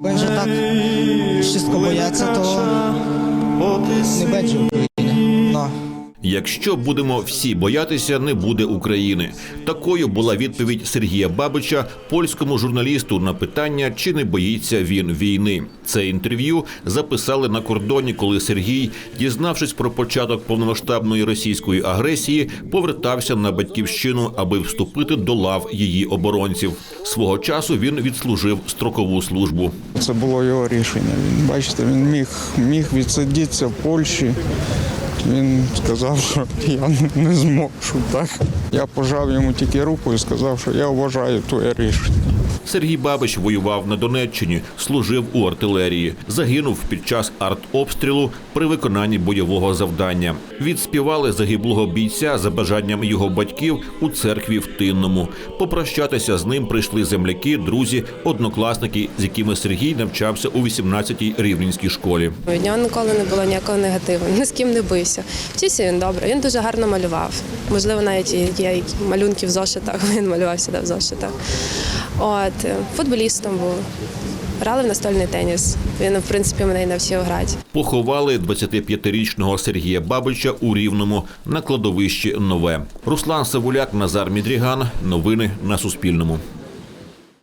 Będzie tak wszystko bojaca, to nie będzie. Якщо будемо всі боятися, не буде України. Такою була відповідь Сергія Бабича польському журналісту на питання, чи не боїться він війни. Це інтерв'ю записали на кордоні, коли Сергій, дізнавшись про початок повномасштабної російської агресії, повертався на батьківщину, аби вступити до лав її оборонців. Свого часу він відслужив строкову службу. Це було його рішення. Він, бачите, він міг, міг відсидітися в Польщі. Він сказав, що я не зможу так. Я пожав йому тільки руку і сказав, що я вважаю твоє рішення. Сергій Бабич воював на Донеччині, служив у артилерії, загинув під час артобстрілу при виконанні бойового завдання. Відспівали загиблого бійця за бажанням його батьків у церкві в Тинному. Попрощатися з ним прийшли земляки, друзі, однокласники, з якими Сергій навчався у 18-й рівненській школі. У нього ніколи не було ніякого негативу, ні з ким не бився. Вчився він добре, він дуже гарно малював. Можливо, навіть є малюнки в зошитах, він малював сюди в зошитах. От, футболістом був. Грали в настольний теніс. Він, в принципі, мене і навчив грати. Поховали 25-річного Сергія Бабича у Рівному на кладовищі Нове. Руслан Савуляк, Назар Мідріган. Новини на Суспільному.